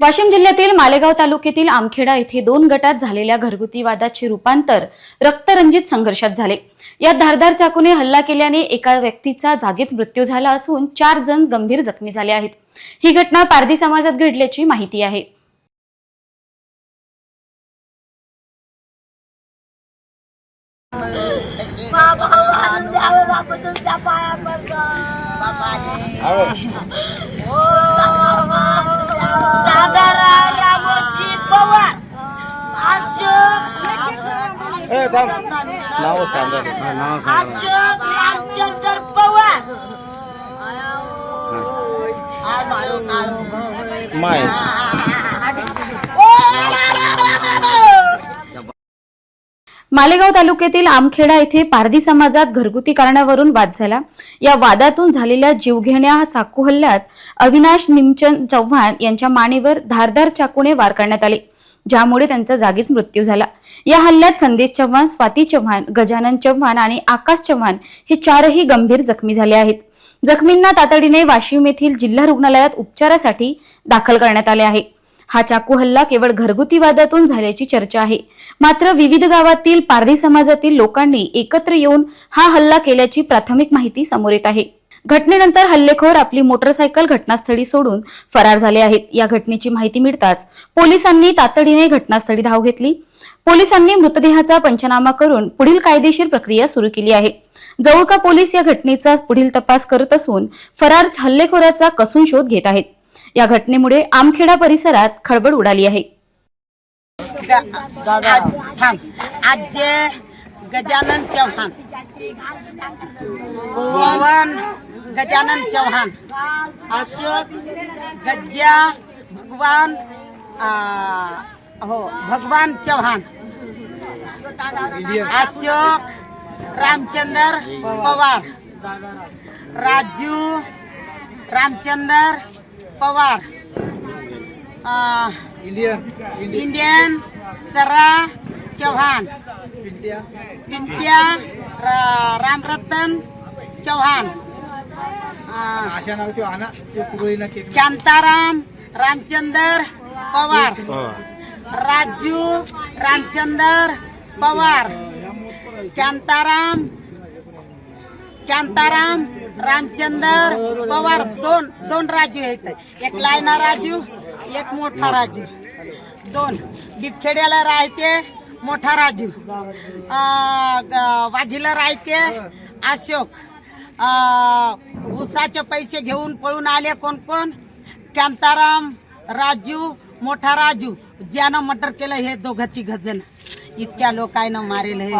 वाशिम जिल्ह्यातील मालेगाव तालुक्यातील आमखेडा येथे दोन गटात झालेल्या घरगुती वादाचे रूपांतर रक्तरंजित संघर्षात झाले. यात धारदार चाकूने हल्ला केल्याने एका व्यक्तीचा जागीच मृत्यू झाला असून चार जण गंभीर जखमी झाले आहेत. ही घटना पारधी समाजात घडल्याची माहिती आहे. बाबा नाव सांगा. अशोक रामचंद्र पवार. माय. मालेगाव तालुक्यातील आमखेडा येथे पारधी समाजात घरगुती कारणावरून वाद झाला. या वादातून झालेल्या जीवघेण्या चाकू हल्ल्यात अविनाश निमचंद चव्हाण यांच्या मानेवर धारदार चाकूने वार करण्यात आले ज्यामुळे त्यांचा जागीच मृत्यू झाला. या हल्ल्यात संदेश चव्हाण स्वाती चव्हाण गजानन चव्हाण आणि आकाश चव्हाण हे चारही गंभीर जखमी झाले आहेत. जखमींना तातडीने वाशिम येथील जिल्हा रुग्णालयात उपचारासाठी दाखल करण्यात आले आहे. हा चाकू हल्ला केवळ घरगुती वादातून झाल्याची चर्चा आहे. मात्र विविध गावातील पारधी समाजातील लोकांनी एकत्र येऊन हा हल्ला केल्याची प्राथमिक माहिती समोर येत आहे. घटनेनंतर हल्लेखोर आपली मोटरसायकल घटनास्थळी सोडून फरार झाले आहेत. या घटनेची माहिती मिळताच पोलिसांनी तातडीने घटनास्थळी धाव घेतली. पोलिसांनी मृतदेहाचा पंचनामा करून पुढील कायदेशीर प्रक्रिया सुरू केली आहे. जवळका पोलीस या घटनेचा पुढील तपास करत असून फरार हल्लेखोराचा कसून शोध घेत आहेत. या घटनेमुळे आमखेडा परिसरात खळबळ उडाली आहे. आज- थांब गजानन चव्हाण पवन गजानन चव्हाण अशोक गज्जा भगवान आ, हो भगवान चव्हाण अशोक रामचंद्र पवार राजू रामचंद्र पवार आ, इंडियन सरा चव्हाण पिंट्या रा- रामरतन चव्हाण आ, अशा नाव त्यो आणा ते कुबळीला केक शांताराम रामचंद्र पवार राजू रामचंद्र पवार शांताराम शांताराम रामचंद्र पवार दोन दोन राजू आहेत. एक लायना राजू एक मोठा राजू. दोन. बिबखेड्याला राहते मोठा राजू. ग- वाघीला राहते अशोक. उसाचे ऊसाचे पैसे घेऊन पळून आले कोण कोण? कांताराम राजू मोठा राजू. ज्यानं मटर केलं हे दोघं तिघ जण. इतक्या लोकांना मारेल हे.